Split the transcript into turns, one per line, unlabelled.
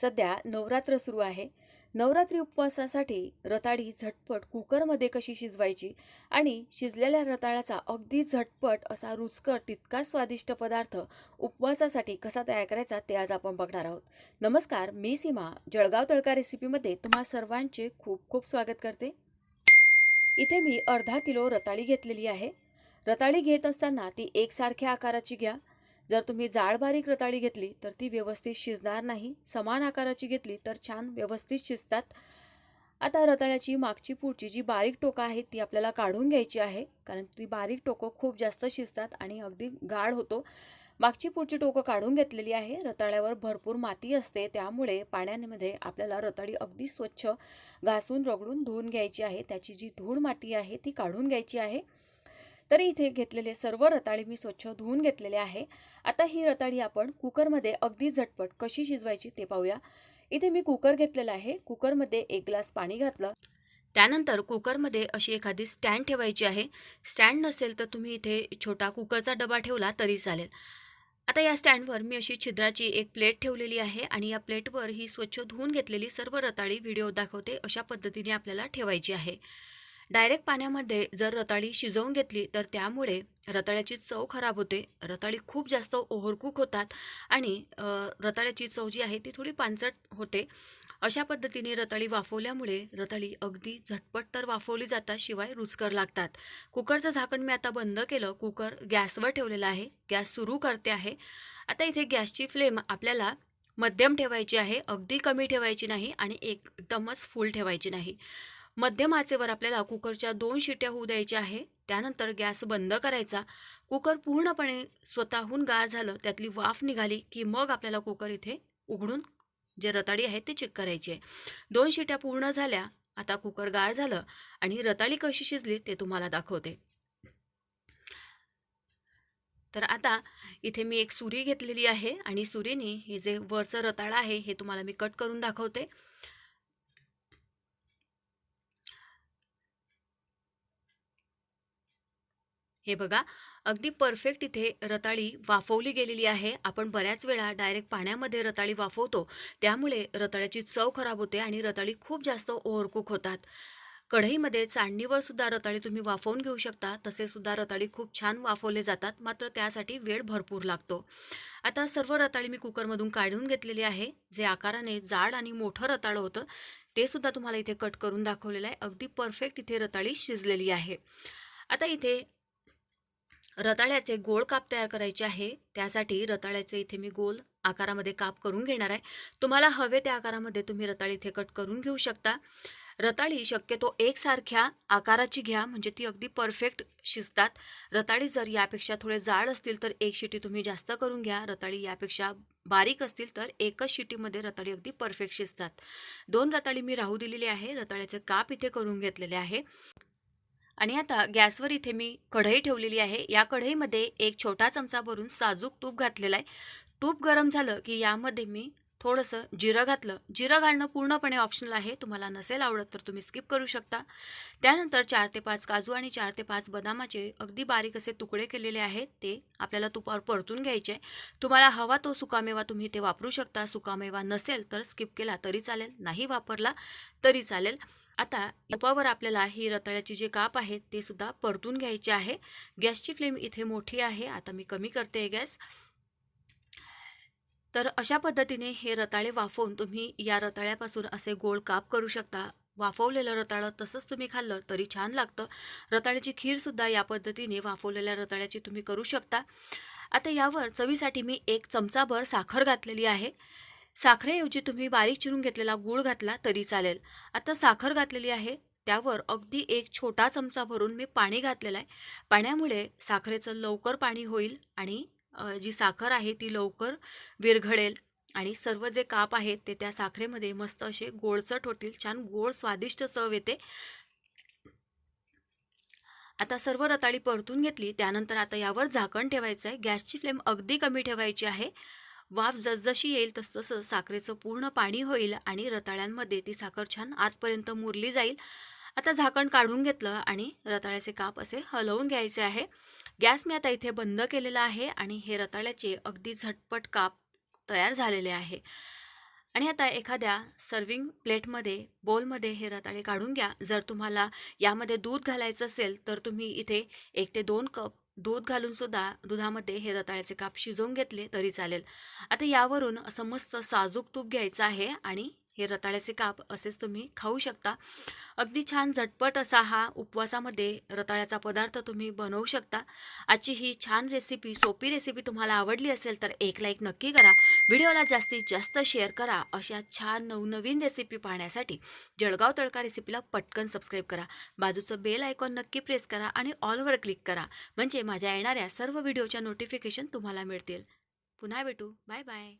सध्या नवरात्र सुरू आहे. नवरात्री उपवासासाठी रताळी झटपट कुकरमध्ये कशी शिजवायची आणि शिजलेल्या रताळ्याचा अगदी झटपट असा रुचकर तितका स्वादिष्ट पदार्थ उपवासासाठी कसा तयार करायचा ते आज आपण बघणार आहोत. नमस्कार मी सीमा जळगाव तळका रेसिपीमध्ये तुम्हा सर्वांचे खूप खूप स्वागत करते. इथे मी अर्धा किलो रताळी घेतलेली आहे. रताळी घेत असताना ती एकसारख्या आकाराची घ्या. जर तुम्ही जाड बारीक रताळी घेतली तर ती व्यवस्थित शिजणार नाही. समान आकाराची घेतली तर छान व्यवस्थित शिजतात. आता रताळ्याची मागची पुढची जी बारीक टोकं आहेत ती आपल्याला काढून घ्यायची आहे. कारण ती बारीक टोकं खूप जास्त शिजतात आणि अगदी गाढ होतो. मागची पुढची टोकं काढून घेतलेली आहे. रताळ्यावर भरपूर माती असते त्यामुळे पाण्यामध्ये आपल्याला रताळी अगदी स्वच्छ घासून रगडून धुवून घ्यायची आहे. त्याची जी धूळ माती आहे ती काढून घ्यायची आहे. तर इथे घेतलेले सर्व रताळी मी स्वच्छ धुवून घेतलेले आहे. आता ही रताळी आपण कुकरमध्ये अगदी झटपट कशी शिजवायची ते पाहूया. इथे मी कुकर घेतलेला आहे. कुकरमध्ये एक ग्लास पाणी घातलं. त्यानंतर कुकरमध्ये अशी एखादी स्टँड ठेवायची आहे. स्टँड नसेल तर तुम्ही इथे छोटा कुकरचा डबा ठेवला तरी चालेल. आता या स्टँडवर मी अशी छिद्राची एक प्लेट ठेवलेली आहे आणि या प्लेटवर ही स्वच्छ धुवून घेतलेली सर्व रताळी व्हिडिओ दाखवते अशा पद्धतीने आपल्याला ठेवायची आहे. डायरेक्ट पाण्यामध्ये जर रताळी शिजवून घेतली तर त्यामुळे रताळ्याची चव खराब होते. रताळी खूप जास्त ओव्हरकुक होतात आणि रताळ्याची चव जी आहे ती थोडी पांचट होते. अशा पद्धतीने रताळी वाफवल्यामुळे रताळी अगदी झटपट तर वाफवली जातात शिवाय रुचकर लागतात. कुकरचं झाकण मी आता बंद केलं. कुकर गॅसवर ठेवलेला आहे. गॅस सुरू करते आहे. आता इथे गॅसची फ्लेम आपल्याला मध्यम ठेवायची आहे. अगदी कमी ठेवायची नाही आणि एकदमच फुल ठेवायची नाही. मध्यम आचेवर आपल्याला कुकरच्या दोन शिट्या होऊ द्यायच्या आहे. त्यानंतर गॅस बंद करायचा. कुकर पूर्णपणे स्वतःहून गार झालं त्यातली वाफ निघाली की मग आपल्याला कुकर इथे उघडून जे रताळी आहे ते चेक करायची. आहे दोन शिट्या पूर्ण झाल्या आता कुकर गार झालं आणि रताळी कशी शिजली ते तुम्हाला दाखवते. तर आता इथे मी एक सुरी घेतलेली आहे आणि सुरीने हे जे वरचं रताळं आहे हे तुम्हाला मी कट करून दाखवते. हे बघा अगदी परफेक्ट इथे रताळी वाफवली गेलेली आहे. आपण बऱ्याच वेळा डायरेक्ट पाण्यामध्ये रताळी वाफवतो. त्यामुळे रताळ्याची चव खराब होते आणि रताळी खूप जास्त ओव्हरकुक होतात. कढईमध्ये चाळणीवर सुद्धा रताळी तुम्ही वाफवून घेऊ शकता. तसे सुद्धा रताळी खूप छान वाफवले जातात. मात्र त्यासाठी वेळ भरपूर लागतो. आता सर्व रताळी मी कुकरमधून काढून घेतलेली आहे. जे आकाराने जाड आणि मोठं रताळं होतं ते सुद्धा तुम्हाला इथे कट करून दाखवलेलं आहे. अगदी परफेक्ट इथे रताळी शिजलेली आहे. आता इथे रताळ्याचे गोल काप तयार करायचे आहे. त्यासाठी रताळ्याचे इथे मी गोल आकारामध्ये काप करून घेणार आहे. तुम्हाला हवे त्या आकारामध्ये तुम्ही रताळी इथे कट करून घेऊ शकता. रताळी शक्यतो एकसारख्या आकाराची घ्या म्हणजे ती अगदी परफेक्ट शिजतात. रताळी जर यापेक्षा थोडे जाड असतील तर एक शिटी तुम्ही जास्त करून घ्या. रताळी यापेक्षा बारीक असतील तर एकच शिटीमध्ये रताळी अगदी परफेक्ट शिजतात. दोन रताळी मी राहू दिलेली आहे. रताळ्याचे काप इथे करून घेतलेले आहे. आणि आता गॅसवर इथे मी कढई ठेवलेली आहे. या कढईमध्ये एक छोटा चमचा भरून साजूक तूप घातलेला आहे. तूप गरम झालं की यामध्ये मी थोडंसं जिरं घातलं. जिरं घालणं पूर्णपणे ऑप्शनल आहे. तुम्हाला नसेल आवडत तर तुम्ही स्किप करू शकता. त्यानंतर चार ते पाच काजू आणि चार ते पाच बदामाचे अगदी बारीक असे तुकडे केलेले आहेत. ते आपल्याला तुपावर परतून घ्यायचे. तुम्हाला हवा तो सुकामेवा तुम्ही ते वापरू शकता. सुकामेवा नसेल तर स्किप केला तरी चालेल. नाही वापरला तरी चालेल. आता तुपावर आपल्याला ही रताळ्याची जे काप आहेत ते सुद्धा परतून घ्यायचे आहे. गॅसची फ्लेम इथे मोठी आहे. आता मी कमी करते गॅस. तर अशा पद्धतीने हे रताळे वाफवून तुम्ही या रताळ्यापासून असे गोड काप करू शकता. वाफवलेलं रताळं तसंच तुम्ही खाल्लं तरी छान लागतं. रताळ्याची खीरसुद्धा या पद्धतीने वाफवलेल्या रताळ्याची तुम्ही करू शकता. आता यावर चवीसाठी मी एक चमचाभर साखर घातलेली आहे. साखरेऐवजी तुम्ही बारीक चिरून घेतलेला गूळ घातला तरी चालेल. आता साखर घातलेली आहे. त्यावर अगदी एक छोटा चमचा भरून मी पाणी घातलेलं आहे. पाण्यामुळे साखरेचं लवकर पाणी होईल आणि जी साखर आहे ती लवकर विरघळेल आणि सर्व जे काप आहेत ते त्या साखरेमध्ये मस्त असे गोडचट होतील छान गोड स्वादिष्ट चव येते. आता सर्व रताळी परतून घेतली त्यानंतर आता यावर झाकण ठेवायचं आहे गॅसची फ्लेम अगदी कमी ठेवायची आहे. वाफ जसजशी येईल तसतसं साखरेचं पूर्ण पाणी होईल आणि रताळ्यांमध्ये ती साखर छान आतपर्यंत मुरली जाईल. आता झाकण काढून घेतलं आणि रताळ्याचे काप असे हलवून घ्यायचे आहे. गॅस मी आता इथे बंद केलेला आहे आणि हे रताळ्याचे अगदी झटपट काप तयार झालेले आहे. आणि आता एखाद्या सर्विंग प्लेटमध्ये बोलमध्ये हे रताळे काढून घ्या. जर तुम्हाला यामध्ये दूध घालायचं असेल तर तुम्ही इथे एक ते दोन कप दूध घालूनसुद्धा दुधामध्ये हे रताळ्याचे काप शिजवून घेतले तरी चालेल. आता यावरून असं मस्त साजूक तूप घ्यायचं आहे आणि हे रताळ्याचे काप असेच तुम्ही खाऊ शकता. अगदी छान झटपट असा हा उपवासामध्ये रताळ्याचा पदार्थ तुम्ही बनवू शकता. आजची ही छान रेसिपी सोपी रेसिपी तुम्हाला आवडली असेल तर एक लाईक नक्की करा. व्हिडिओला जास्तीत जास्त शेअर करा. अशा छान नवनवीन रेसिपी पाहण्यासाठी जळगाव तळका रेसिपीला पटकन सबस्क्राईब करा. बाजूचं बेल आयकॉन नक्की प्रेस करा आणि ऑलवर क्लिक करा. म्हणजे माझ्या येणाऱ्या सर्व व्हिडिओच्या नोटिफिकेशन तुम्हाला मिळतील. पुन्हा भेटू. Bye bye